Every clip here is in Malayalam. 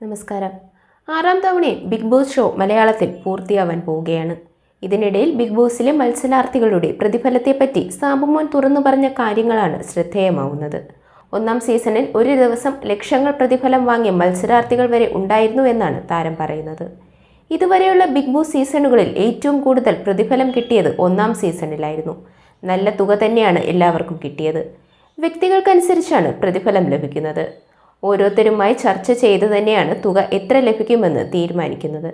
നമസ്കാരം. ആറാം തവണയും ബിഗ് ബോസ് ഷോ മലയാളത്തിൽ പൂർത്തിയാവാൻ പോവുകയാണ്. ഇതിനിടയിൽ ബിഗ് ബോസിലെ മത്സരാർത്ഥികളുടെ പ്രതിഫലത്തെപ്പറ്റി സാബുമോൻ തുറന്നു പറഞ്ഞ കാര്യങ്ങളാണ് ശ്രദ്ധേയമാവുന്നത്. ഒന്നാം സീസണിൽ ഒരു ദിവസം ലക്ഷങ്ങൾ പ്രതിഫലം വാങ്ങിയ മത്സരാർത്ഥികൾ വരെ ഉണ്ടായിരുന്നു എന്നാണ് താരം പറയുന്നത്. ഇതുവരെയുള്ള ബിഗ് ബോസ് സീസണുകളിൽ ഏറ്റവും കൂടുതൽ പ്രതിഫലം കിട്ടിയത് ഒന്നാം സീസണിലായിരുന്നു. നല്ല തുക തന്നെയാണ് എല്ലാവർക്കും കിട്ടിയത്. വ്യക്തികൾക്കനുസരിച്ചാണ് പ്രതിഫലം ലഭിക്കുന്നത്. ഓരോരുത്തരുമായി ചർച്ച ചെയ്ത് തന്നെയാണ് തുക എത്ര ലഭിക്കുമെന്ന് തീരുമാനിക്കുന്നത്.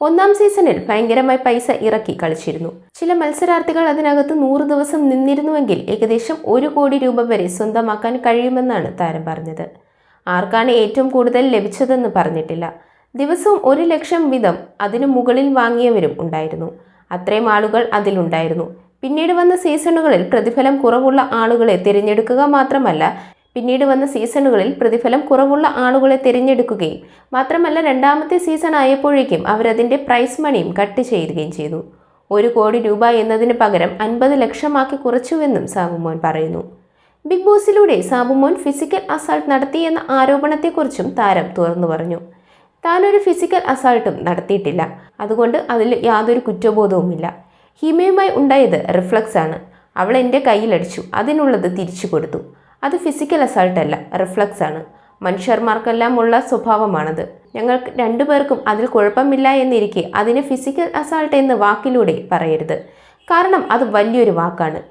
ഒന്നാം സീസണിൽ ഭയങ്കരമായി പൈസ ഇറക്കി കളിച്ചിരുന്നു. ചില മത്സരാർത്ഥികൾ അതിനകത്ത് നൂറ് ദിവസം നിന്നിരുന്നുവെങ്കിൽ ഏകദേശം ഒരു കോടി രൂപ വരെ സ്വന്തമാക്കാൻ കഴിയുമെന്നാണ് താരം പറഞ്ഞത്. ആർക്കാണ് ഏറ്റവും കൂടുതൽ ലഭിച്ചതെന്ന് പറഞ്ഞിട്ടില്ല. ദിവസവും ഒരു ലക്ഷം വീതം അതിനു മുകളിൽ വാങ്ങിയവരും ഉണ്ടായിരുന്നു. അത്രയും ആളുകൾ അതിലുണ്ടായിരുന്നു. പിന്നീട് വന്ന സീസണുകളിൽ പ്രതിഫലം കുറവുള്ള ആളുകളെ തിരഞ്ഞെടുക്കുക മാത്രമല്ല പിന്നീട് വന്ന സീസണുകളിൽ പ്രതിഫലം കുറവുള്ള ആളുകളെ തിരഞ്ഞെടുക്കുകയും മാത്രമല്ല രണ്ടാമത്തെ സീസൺ ആയപ്പോഴേക്കും അവരതിന്റെ പ്രൈസ് മണിയും കട്ട് ചെയ്യുകയും ചെയ്തു. ഒരു കോടി രൂപ എന്നതിന് പകരം അൻപത് ലക്ഷമാക്കി കുറച്ചുവെന്നും സാബുമോൻ പറയുന്നു. ബിഗ് ബോസിലൂടെ സാബുമോൻ ഫിസിക്കൽ അസാൾട്ട് നടത്തിയെന്ന ആരോപണത്തെക്കുറിച്ചും താരം തുറന്നു പറഞ്ഞു. താനൊരു ഫിസിക്കൽ അസാൾട്ടും നടത്തിയിട്ടില്ല. അതുകൊണ്ട് അതിൽ യാതൊരു കുറ്റബോധവുമില്ല. ഹിമയുമായി ഉണ്ടായത് റിഫ്ലക്സ് ആണ് അവൾ എന്റെ കയ്യിലടിച്ചു. അതിനുള്ളത് തിരിച്ചു കൊടുത്തു. അത് ഫിസിക്കൽ അസൾട്ട് അല്ല റിഫ്ലക്സ് ആണ്. മനുഷ്യന്മാർക്കെല്ലാം ഉള്ള സ്വഭാവമാണത്. ഞങ്ങൾക്ക് രണ്ടുപേർക്കും അതിൽ കുഴപ്പമില്ല എന്നിരിക്കെ അതിന് ഫിസിക്കൽ അസാൾട്ട് എന്ന് വാക്കിലൂടെ പറയരുത്. കാരണം അത് വലിയൊരു വാക്കാണ്.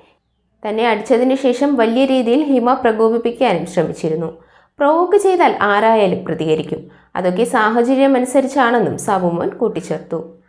തന്നെ അടിച്ചതിന് ശേഷം വലിയ രീതിയിൽ ഹിമ പ്രകോപിപ്പിക്കാനും ശ്രമിച്ചിരുന്നു. പ്രവോക്ക് ചെയ്താൽ ആരായാലും പ്രതികരിക്കും. അതൊക്കെ സാഹചര്യമനുസരിച്ചാണെന്നും സാബുമോൻ കൂട്ടിച്ചേർത്തു.